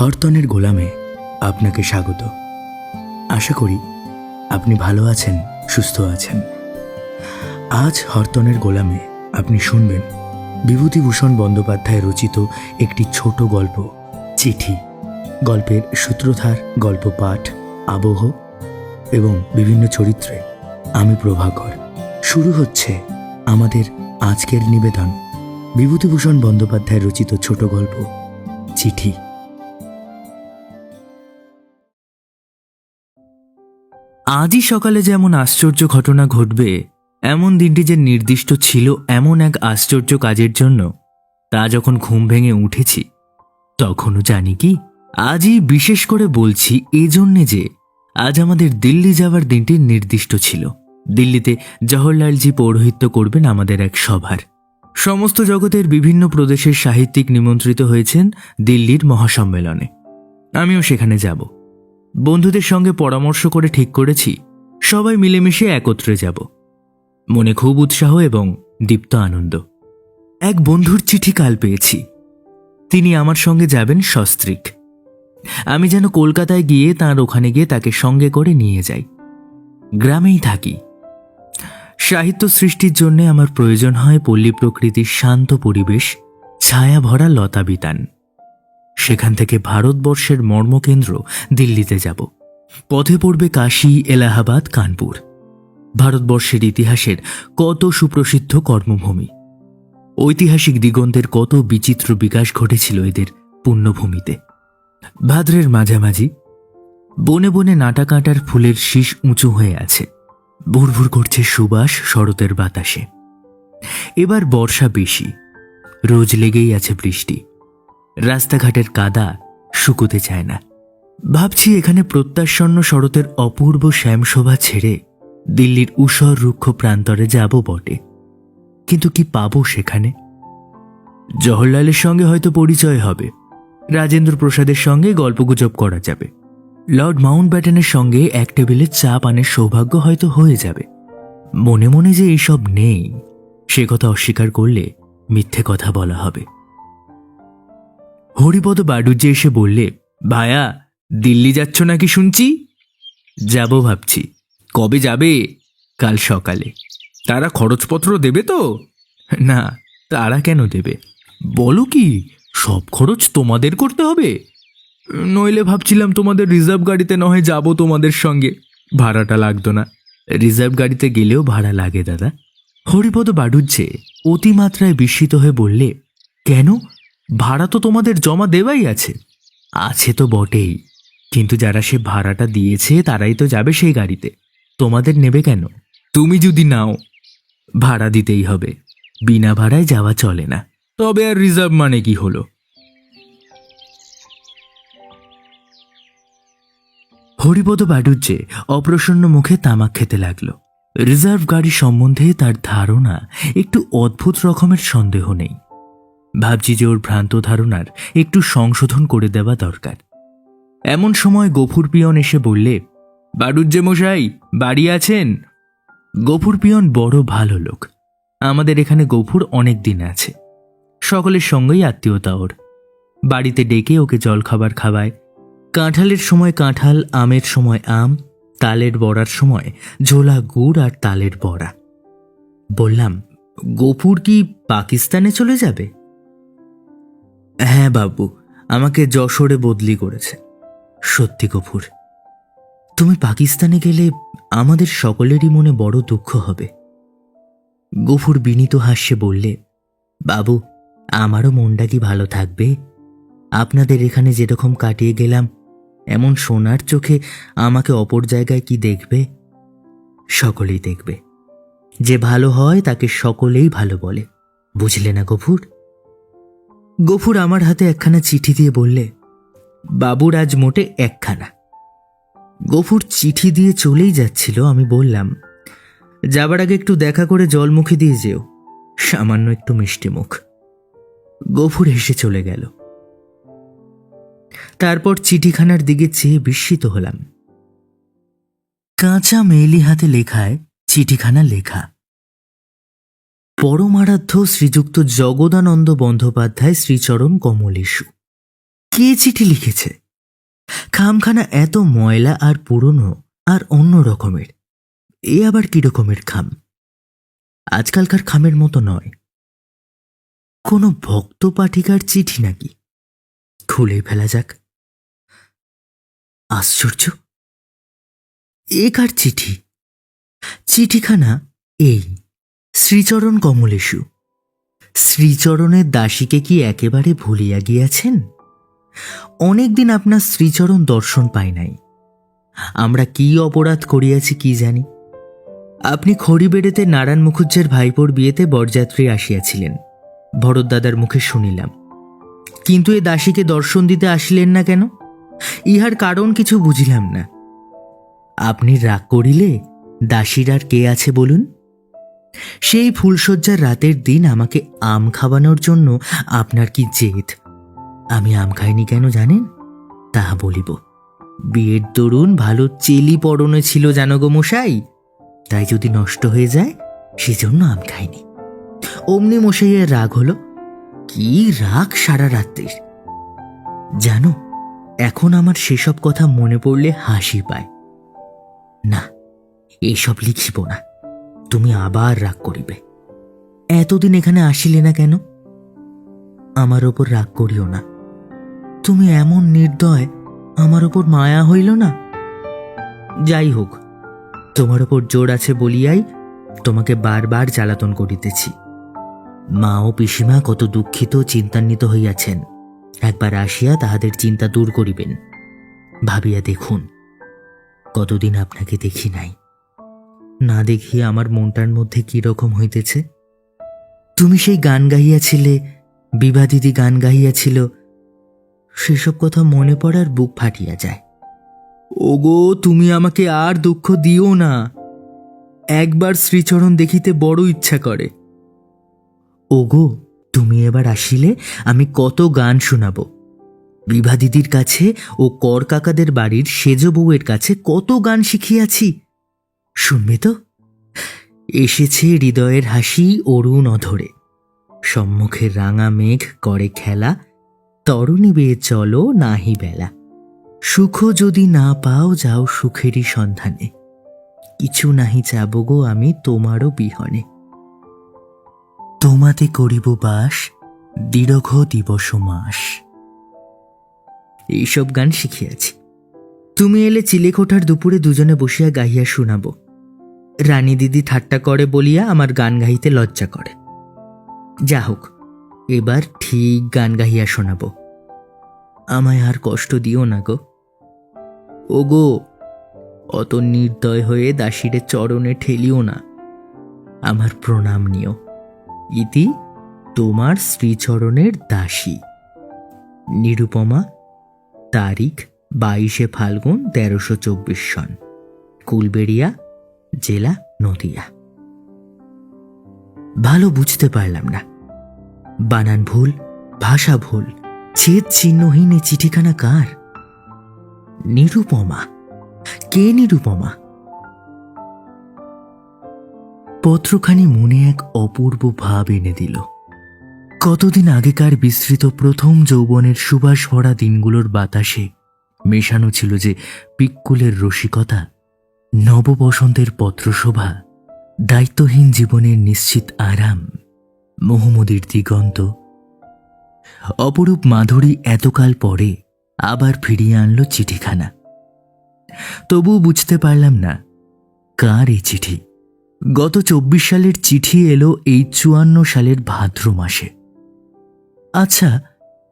হরতনের গোলামে আপনাকে স্বাগত। আশা করি আপনি ভালো আছেন, সুস্থ আছেন। আজ হরতনের গোলামে আপনি শুনবেন বিভূতিভূষণ বন্দ্যোপাধ্যায় রচিত একটি ছোট গল্প, চিঠি। গল্পের সূত্রধার, গল্প পাঠ, আবহ এবং বিভিন্ন চরিত্রে আমি প্রভাকর। শুরু হচ্ছে আমাদের আজকের নিবেদন। বিভূতিভূষণ বন্দ্যোপাধ্যায় রচিত ছোট গল্প, চিঠি। আজই সকালে যেমন আশ্চর্য ঘটনা ঘটবে, এমন দিনটি যে নির্দিষ্ট ছিল এমন এক আশ্চর্য কাজের জন্য, তা যখন ঘুম ভেঙে উঠেছি, তখনও জানি কি, আজই বিশেষ করে বলছি এজন্যে যে, আজ আমাদের দিল্লি যাওয়ার দিনটি নির্দিষ্ট ছিল। দিল্লিতে জওহরলালজি পৌরোহিত্য করবেন আমাদের এক সভার। সমস্ত জগতের বিভিন্ন প্রদেশের সাহিত্যিক নিমন্ত্রিত হয়েছেন দিল্লির মহাসম্মেলনে। আমিও সেখানে যাব। বন্ধুদের সঙ্গে পরামর্শ করে ঠিক করেছি, সবাই মিলেমিশে একত্রে যাব। মনে খুব উৎসাহ এবং দীপ্ত আনন্দ। এক বন্ধুর চিঠি কাল পেয়েছি। তিনি আমার সঙ্গে যাবেন সস্ত্রিক। আমি যেন কলকাতায় গিয়ে তার ওখানে গিয়ে তাকে সঙ্গে করে নিয়ে যাই। গ্রামেই থাকি। সাহিত্য সৃষ্টির জন্য আমার প্রয়োজন হয় পল্লী প্রকৃতির শান্ত পরিবেশ, ছায়া ভরা লতাবিতান। সেখান থেকে ভারতবর্ষের মর্মকেন্দ্র দিল্লিতে যাব। পথে পড়বে কাশী, এলাহাবাদ, কানপুর। ভারতবর্ষের ইতিহাসের কত সুপ্রসিদ্ধ কর্মভূমি। ঐতিহাসিক দিগন্তের কত বিচিত্র বিকাশ ঘটেছিল এদের পুণ্যভূমিতে। ভাদ্রের মাঝামাঝি, বনে বনে নাটা কাঁটার ফুলের শীষ উঁচু হয়ে আছে। ভুরভুর করছে সুবাস শরতের বাতাসে। এবার বর্ষা বেশি, রোজ লেগেই আছে বৃষ্টি। রাস্তাঘাটের কাদা শুকোতে চায় না। ভাবছি এখানে প্রত্যাশন্ন শরতের অপূর্ব শ্যামশোভা ছেড়ে দিল্লির উষর রুক্ষ প্রান্তরে যাব বটে। কিন্তু কি পাবো সেখানে? জওহরলালের সঙ্গে হয়তো পরিচয় হবে। রাজেন্দ্র প্রসাদের সঙ্গে গল্পগুজব করা যাবে। লর্ড মাউন্ট ব্যাটেনের সঙ্গে এক টেবিলে চা পানের সৌভাগ্য হয়তো হয়ে যাবে। মনে মনে যে এইসব নেই, সে কথা অস্বীকার করলে মিথ্যে কথা বলা হবে। হরিপদ বাডুজ্জে এসে বললে, ভায়া, দিল্লি যাচ্ছ নাকি শুনছি? যাব ভাবছি। কবে যাবে? কাল সকালে। তারা খরচপত্র দেবে তো? না, তারা কেন দেবে? বলো কি, সব খরচ তোমাদের করতে হবে? নইলে ভাবছিলাম তোমাদের রিজার্ভ গাড়িতে নয় যাব তোমাদের সঙ্গে। ভাড়াটা লাগতো না। রিজার্ভ গাড়িতে গেলেও ভাড়া লাগে দাদা। হরিপদ বাডুজ্জে অতিমাত্রায় বিস্মিত হয়ে বললে, কেন? ভাড়া তো তোমাদের জমা দেওয়াই আছে। আছে তো বটেই, কিন্তু যারা সে ভাড়াটা দিয়েছে তারাই তো যাবে সেই গাড়িতে। তোমাদের নেবে কেন? তুমি যদি নাও, ভাড়া দিতেই হবে। বিনা ভাড়ায় যাওয়া চলে না। তবে আর রিজার্ভ মানে কি হলো? হরিপদ বাডুজ্জে অপ্রসন্ন মুখে তামাক খেতে লাগল। রিজার্ভ গাড়ি সম্বন্ধে তার ধারণা একটু অদ্ভুত রকমের সন্দেহ নেই। ভাবছি যে ওর ভ্রান্ত ধারণার একটু সংশোধন করে দেওয়া দরকার। এমন সময় গফুর পিয়ন এসে বললে বাডুজ্জে মশাই বাড়ি আছেন? গফুর পিয়ন বড় ভালো লোক। আমাদের এখানে গফুর অনেক দিন আছে। সকলের সঙ্গেই আত্মীয়তা ওর। বাড়িতে ডেকে ওকে জলখাবার খাওয়ায়। কাঁঠালের সময় কাঁঠাল, আমের সময় আম, তালের বড়ার সময় ঝোলা গুড় আর তালের বড়া। বললাম, গফুর কি পাকিস্তানে চলে যাবে? হ্যাঁ বাবু, আমাকে যশোরে বদলি করেছে। সত্যি গফুর, তুমি পাকিস্তানে গেলে আমাদের সকলেরই মনে বড় দুঃখ হবে। গফুর বিনীত হাস্যে বললে, বাবু, আমারও মনটা কি ভালো থাকবে? আপনাদের এখানে যেরকম কাটিয়ে গেলাম, এমন সোনার চোখে আমাকে অপর জায়গায় কি দেখবে? সকলেই দেখবে। যে ভালো হয় তাকে সকলেই ভালো বলে, বুঝলে না গফুর? গফুর আমার হাতে একখানা চিঠি দিয়ে বললে, বাবুর আজ মোটে একখানা। গফুর চিঠি দিয়ে চলেই যাচ্ছিল, আমি বললাম, যাবার আগে একটু দেখা করে জলমুখে দিয়ে যেও, সামান্য একটু মিষ্টি মুখ। গফুর হেসে চলে গেল। তারপর চিঠিখানার দিকে চেয়ে বিস্মিত হলাম। কাঁচা মেয়েলি হাতে লেখায় চিঠিখানা লেখা। পরমারাধ্য শ্রীযুক্ত জগদানন্দ বন্দ্যোপাধ্যায় শ্রীচরণ কমলেশু। কে চিঠি লিখেছে? খামখানা এত ময়লা আর পুরনো আর অন্য রকমের। এ আবার কি রকমের খাম? আজকালকার খামের মতো নয়। কোনো ভক্ত পাঠিকার চিঠি নাকি? খুলে ফেলা যাক। আশ্চর্য! এ কার চিঠি? চিঠিখানা এই। শ্রীচরণ কমলেশু, শ্রীচরণের দাসীকে কি একেবারে ভুলিয়া গিয়াছেন? অনেকদিন আপনার শ্রীচরণ দর্শন পাই নাই। আমরা কি অপরাধ করিয়াছি কি জানি? আপনি খড়িবেড়েতে নারায়ণ মুখুজ্জের ভাইপোর বিয়েতে বরযাত্রী আসিয়াছিলেন। ভরতদাদার মুখে শুনিলাম। কিন্তু এ দাসীকে দর্শন দিতে আসিলেন না কেন? ইহার কারণ কিছু বুঝিলাম না। আপনি রাগ করিলে দাসীর আর কে আছে বলুন? সেই ফুলশয্যার রাতের দিন আমাকে আম খাওয়ানোর জন্য আপনার কি জেদ? আমি আম খাইনি কেন জানেন? তাহা বলিব। বিয়ের দরুন ভালো চেলি পরনে ছিল জানো গো মশাই। তাই যদি নষ্ট হয়ে যায়, সেজন্য আম খাইনি। অমনি মশাইয়ের রাগ হলো। কি রাগ সারা রাত্রির। জানো, এখন আমার সেসব কথা মনে পড়লে হাসি পায়। না, এসব লিখিব না। তুমি আবার রাগ করিবে। এতদিন এখানে আসিলে না কেন? আমার ওপর রাগ করিও না। তুমি এমন নির্দয়, আমার ওপর মায়া হইল না? যাই হোক, তোমার ওপর জোর আছে বলিয়াই তোমাকে বারবার জ্বালাতন করিতেছি। মা ও পিসিমা কত দুঃখিত, চিন্তান্বিত হইয়াছেন। একবার আসিয়া তাহাদের চিন্তা দূর করিবেন। ভাবিয়া দেখুন, কতদিন আপনাকে দেখি নাই। না দেখিয়া আমার মনটার মধ্যে কি রকম হইতেছে? তুমি সেই গান গাইয়াছিলে বিভা দিদি গান গাইয়াছিল সেসব কথা মনে পড়ার বুক ফাটিয়া যায়। ওগো, তুমি আমাকে আর দুঃখ দিও না। একবার শ্রীচরণ দেখিতে বড় ইচ্ছা করে। ওগো, তুমি এবার আসিলে, আমি কত গান শোনাব। বিভা দিদির কাছে ও কর কাকাদের বাড়ির সেজ বউয়ের কাছে কত গান শিখিয়াছি। শুনবে তো? এসেছে হৃদয়ের হাসি অরুণ অধরে। সম্মুখের রাঙা মেঘ করে খেলা, তরুণী বেয়ে চলো নাহি বেলা। সুখ যদি না পাও যাও সুখেরই সন্ধানে। কিছু নাহি চাব গো আমি তোমারও বিহনে। তোমাতে করিব বাস দীর্ঘ দিবস মাস। এইসব গান শিখিয়াছি। তুমি এলে চিলেকোঠার দুপুরে দুজনে বসিয়া গাহিয়া শুনাব। রানী দিদি ঠাট্টা করে বলিয়া আমার গান গাইতে লজ্জা করে। যা হোক, এবার ঠিক গান গাইয়া শোনাব। আমায় আর কষ্ট দিও না গো। ও গো অত নির্দয় হয়ে দাসীরে চরণে ঠেলিও না। আমার প্রণাম নিও। ইতি তোমার শ্রীচরণের দাসী। নিরুপমা, তারিখ বাইশে ফাল্গুন তেরোশো চব্বিশ সন। কুলবেড়িয়া জেলা, নদিয়া। ভালো বুঝতে পারলাম না। বানান ভুল, ভাষা ভুল, ছেদ চিহ্নহীন এই চিঠিখানা কার? নিরুপমা। কে নিরুপমা? পত্রখানি মনে এক অপূর্ব ভাব এনে দিল। কতদিন আগেকার বিস্তৃত প্রথম যৌবনের সুবাস ভরা দিনগুলোর বাতাসে মেশানো ছিল যে পিক্কুলের রসিকতা নববসন্তের পত্রশোভা দায়িত্বহীন জীবনের নিশ্চিত আরাম মোহাম্মদীর দিগন্ত। অপরূপ মাধুরী এতকাল পরে আবার ফিরিয়ে আনল চিঠিখানা। তবুও বুঝতে পারলাম না, কার এই চিঠি? গত চব্বিশ সালের চিঠি এলো এই চুয়ান্ন সালের ভাদ্র মাসে। আচ্ছা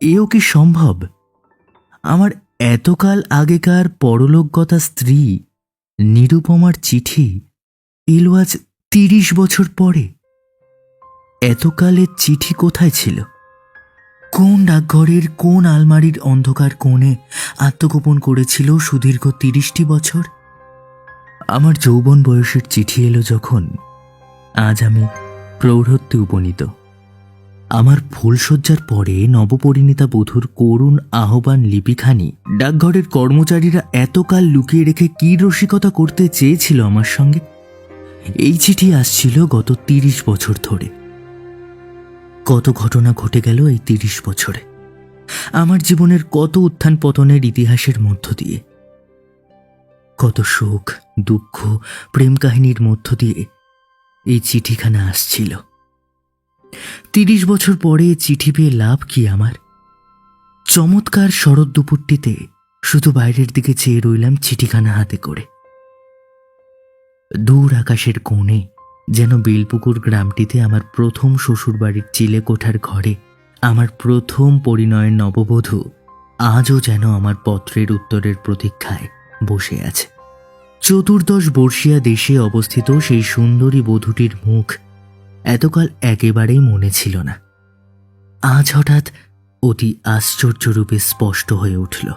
এও কি সম্ভব? আমার এতকাল আগেকার পরলোকগতা স্ত্রী নিরুপমার চিঠি এলো আজ তিরিশ বছর পরে। এতকালের চিঠি কোথায় ছিল? কোন ডাকঘরের কোন আলমারির অন্ধকার কোণে আত্মগোপন করেছিল সুদীর্ঘ তিরিশটি বছর? আমার যৌবন বয়সের চিঠি এলো যখন আজ আমি প্রৌঢ়ত্বে উপনীত। আমার ফুলশয্যার পরে নবপরিণীতা বধূর করুণ আহ্বান লিপিখানি। ডাকঘরের কর্মচারীরা এতকাল লুকিয়ে রেখে কী রসিকতা করতে চেয়েছিল আমার সঙ্গে? এই চিঠি আসছিল গত তিরিশ বছর ধরে। কত ঘটনা ঘটে গেল এই তিরিশ বছরে। আমার জীবনের কত উত্থান পতনের ইতিহাসের মধ্য দিয়ে। কত সুখ, দুঃখ, প্রেম কাহিনীর মধ্য দিয়ে এই চিঠিখানা আসছিল। তিরিশ বছর পরে চিঠি পেয়ে লাভ কি আমার? চমৎকার শরৎ দুপুরটিতে শুধু বাইরের দিকে চেয়ে রইলাম চিঠিখানা হাতে করে। দূর আকাশের কোণে যেন বেলপুকুর গ্রামটিতে আমার প্রথম শ্বশুরবাড়ির চিলে কোঠার ঘরে আমার প্রথম পরিণয়ের নববধূ আজও যেন আমার পত্রের উত্তরের প্রতীক্ষায় বসে আছে। চতুর্দশ বর্ষিয়া দেশে অবস্থিত সেই সুন্দরী বধূটির মুখ এতকাল একেবারেই মনে ছিল না। আজ হঠাৎ অতি আশ্চর্যরূপে স্পষ্ট হয়ে উঠল।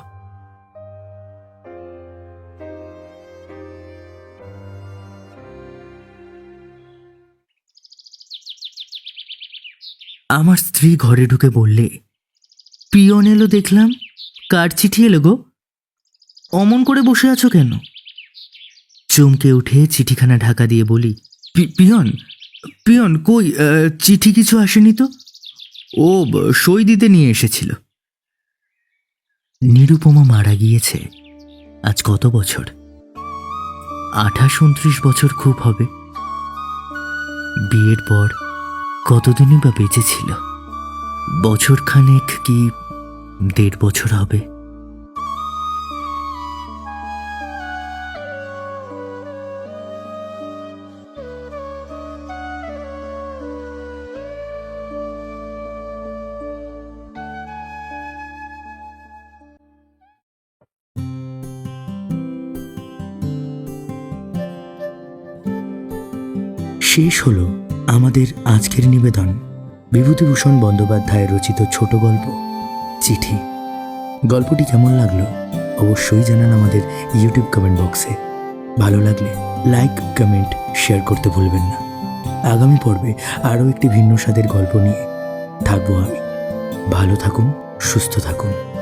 আমার স্ত্রী ঘরে ঢুকে বললে, পিয়ন এলো দেখলাম। কার চিঠি এলো গো? অমন করে বসে আছো কেন? চমকে উঠে চিঠিখানা ঢাকা দিয়ে বলি পিয়ন পিয়ন কই? চিঠি কিছু আসেনি তো? ও সই দিতে নিয়ে এসেছিল। নিরুপমা মারা গিয়েছে আজ কত বছর? আঠাশ উনত্রিশ বছর খুব হবে। বিয়ের পর কতদিনই বা বেঁচে ছিল? বছর খানেক কি দেড় বছর হবে? শেষ হলো আমাদের আজকের নিবেদন। বিভূতিভূষণ বন্দ্যোপাধ্যায়ের রচিত ছোট গল্প, চিঠি। গল্পটি কেমন লাগল অবশ্যই জানান আমাদের ইউটিউব কমেন্ট বক্সে ভালো লাগলে লাইক কমেন্ট শেয়ার করতে ভুলবেন না। আগামী পর্বে আরও একটি ভিন্ন স্বাদের গল্প নিয়ে থাকব আমি। ভালো থাকুন, সুস্থ থাকুন।